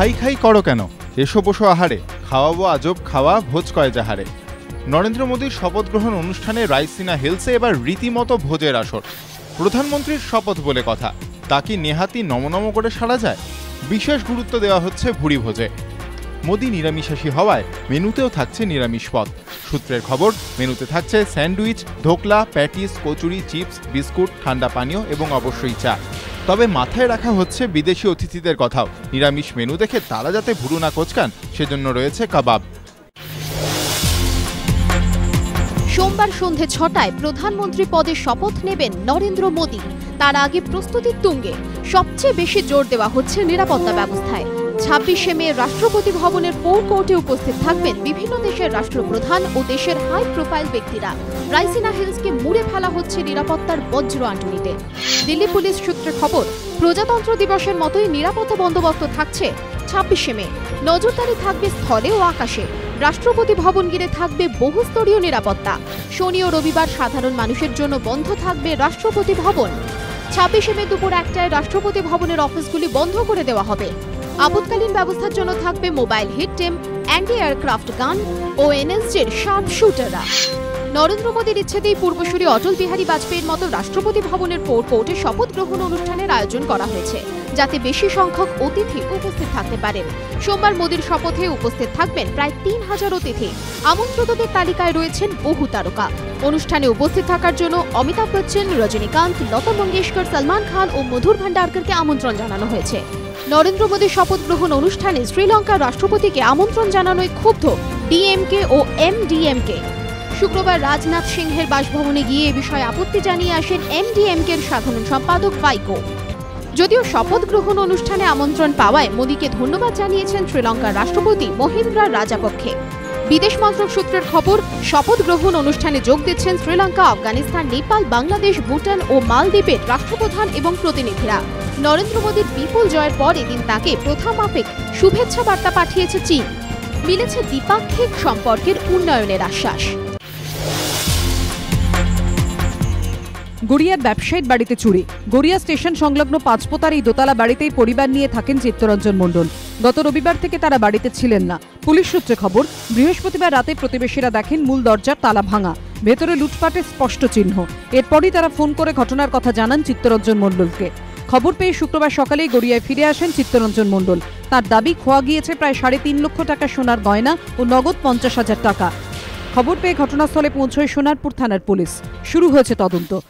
খাই খাই করো কেন? এসো বসো আহারে, খাওয়াবো আজব, খাওয়া ভোজ কয় যাহারে। নরেন্দ্র মোদীর শপথ গ্রহণ অনুষ্ঠানে রাইসিনা হিলসে এবার রীতিমতো ভোজের আসর। প্রধানমন্ত্রীর শপথ বলে কথা, তা কি নেহাতি নমনম করে সারা যায়? বিশেষ গুরুত্ব দেওয়া হচ্ছে ভুড়ি ভোজে। মোদি নিরামিষাশী হওয়ায় মেনুতেও থাকছে নিরামিষ পদ। সূত্রের খবর, মেনুতে থাকছে sandwich, dhokla, patties, kachori, chips, biscuit, ঠান্ডা পানীয় এবং অবশ্যই চা। তবে মাথায় রাখা হচ্ছে বিদেশি অতিথিদের কথাও। নিরামিষ মেনু দেখে তারা যাতে ভুরু না কোচকান, সেজন্য রয়েছে কাবাব। সোমবার সন্ধে ছটায় প্রধানমন্ত্রী পদে শপথ নেবেন নরেন্দ্র মোদী। তার আগে প্রস্তুতির তুঙ্গে। সবচেয়ে বেশি জোর দেওয়া হচ্ছে নিরাপত্তা ব্যবস্থায়। ছাব্বিশে মে রাষ্ট্রপতি ভবনের ফোর কোর্টে উপস্থিত থাকবেন বিভিন্ন দেশের রাষ্ট্রপ্রধান ও দেশের হাই প্রোফাইল ব্যক্তিরা। রাইসিনা হিলসকে মুড়ে ফেলা হচ্ছে নিরাপত্তার বজ্র আন্টুনিতে দিল্লি পুলিশ সূত্রে খবর, প্রজাতন্ত্র দিবসের মতোই নিরাপত্তা বন্দোবস্ত থাকছে ছাব্বিশে মে। নজরদারি থাকবে স্থলে ও আকাশে। রাষ্ট্রপতি ভবন ঘিরে থাকবে বহুস্তরীয় নিরাপত্তা। শনি ও রবিবার সাধারণ মানুষের জন্য বন্ধ থাকবে রাষ্ট্রপতি ভবন। ছাব্বিশে মে দুপুর একটায় রাষ্ট্রপতি ভবনের অফিসগুলি বন্ধ করে দেওয়া হবে। আপৎকালীন ব্যবস্থার জন্য থাকবে mobile hit team, anti aircraft gun ও এনএসজির শার্প শুটাররা। নরেন্দ্র মোদীর ইচ্ছেতেই পূর্বসূরি অটল বিহারী বাজপেয়ীর মতো রাষ্ট্রপতি ভবনের ফোর কোর্টে শপথ গ্রহণ অনুষ্ঠানের আয়োজন করা হয়েছে, যাতে বেশি সংখ্যক অতিথি উপস্থিত থাকতে পারেন। সোমবার মোদীর শপথে উপস্থিত থাকবেন প্রায় তিন হাজার অতিথি। আমন্ত্রিতদের তালিকায় রয়েছেন বহু তারকা। অনুষ্ঠানে উপস্থিত থাকার জন্য অমিতাভ বচ্চন, রজনীকান্ত, লতা মঙ্গেশকর, সলমান খান ও মধুর ভান্ডারকরকে আমন্ত্রণ জানানো হয়েছে। নরেন্দ্র মোদীর শপথ গ্রহণ অনুষ্ঠানে শ্রীলঙ্কার রাষ্ট্রপতিকে আমন্ত্রণ জানানোয় ক্ষুব্ধ ডিএমকে ও এমডিএমকে। শুক্রবার রাজনাথ সিংহের বাসভবনে গিয়ে এ বিষয়ে আপত্তি জানিয়ে আসেন এমডিএমকের সাধারণ সম্পাদক ভাইকো যদিও শপথ গ্রহণ অনুষ্ঠানে আমন্ত্রণ পাওয়ায় মোদীকে ধন্যবাদ জানিয়েছেন শ্রীলঙ্কার রাষ্ট্রপতি মহিন্দ্রা রাজাপক্ষে। বিদেশ মন্ত্রক সূত্রের খবর, শপথ গ্রহণ অনুষ্ঠানে যোগ দিচ্ছেন শ্রীলঙ্কা, আফগানিস্তান, নেপাল, বাংলাদেশ, ভুটান ও মালদ্বীপের রাষ্ট্রপ্রধান এবং প্রতিনিধিরা। নরেন্দ্র মোদীর বিপুল জয়ের পর এদিন তাকে প্রথম আপেক শুভেচ্ছা বার্তা পাঠিয়েছে চীন। মিলেছে দ্বিপাক্ষিক সম্পর্কের উন্নয়নের আশ্বাস। গড়িয়ার ব্যবসায়ীর বাড়িতে চুরি। গড়িয়া স্টেশন সংলগ্ন পাঁচপোতার এই দোতলা বাড়িতেই পরিবার নিয়ে থাকেন চিত্তরঞ্জন মণ্ডল। গত রবিবার থেকে তারা বাড়িতে ছিলেন না। পুলিশ সূত্রে খবর, বৃহস্পতিবার রাতে প্রতিবেশীরা দেখেন মূল দরজার তালা ভাঙা। ভেতরে লুটপাটের স্পষ্ট চিহ্ন। এরপরই তারা ফোন করে ঘটনার কথা জানান চিত্তরঞ্জন মণ্ডলকে। খবর পেয়ে শুক্রবার সকালেই গড়িয়ায় ফিরে আসেন চিত্তরঞ্জন মণ্ডল। তার দাবি, খোয়া গিয়েছে প্রায় সাড়ে তিন লক্ষ টাকা সোনার গয়না ও নগদ পঞ্চাশ হাজার টাকা। খবর পেয়ে ঘটনাস্থলে পৌঁছয় সোনারপুর থানার পুলিশ। শুরু হয়েছে তদন্ত।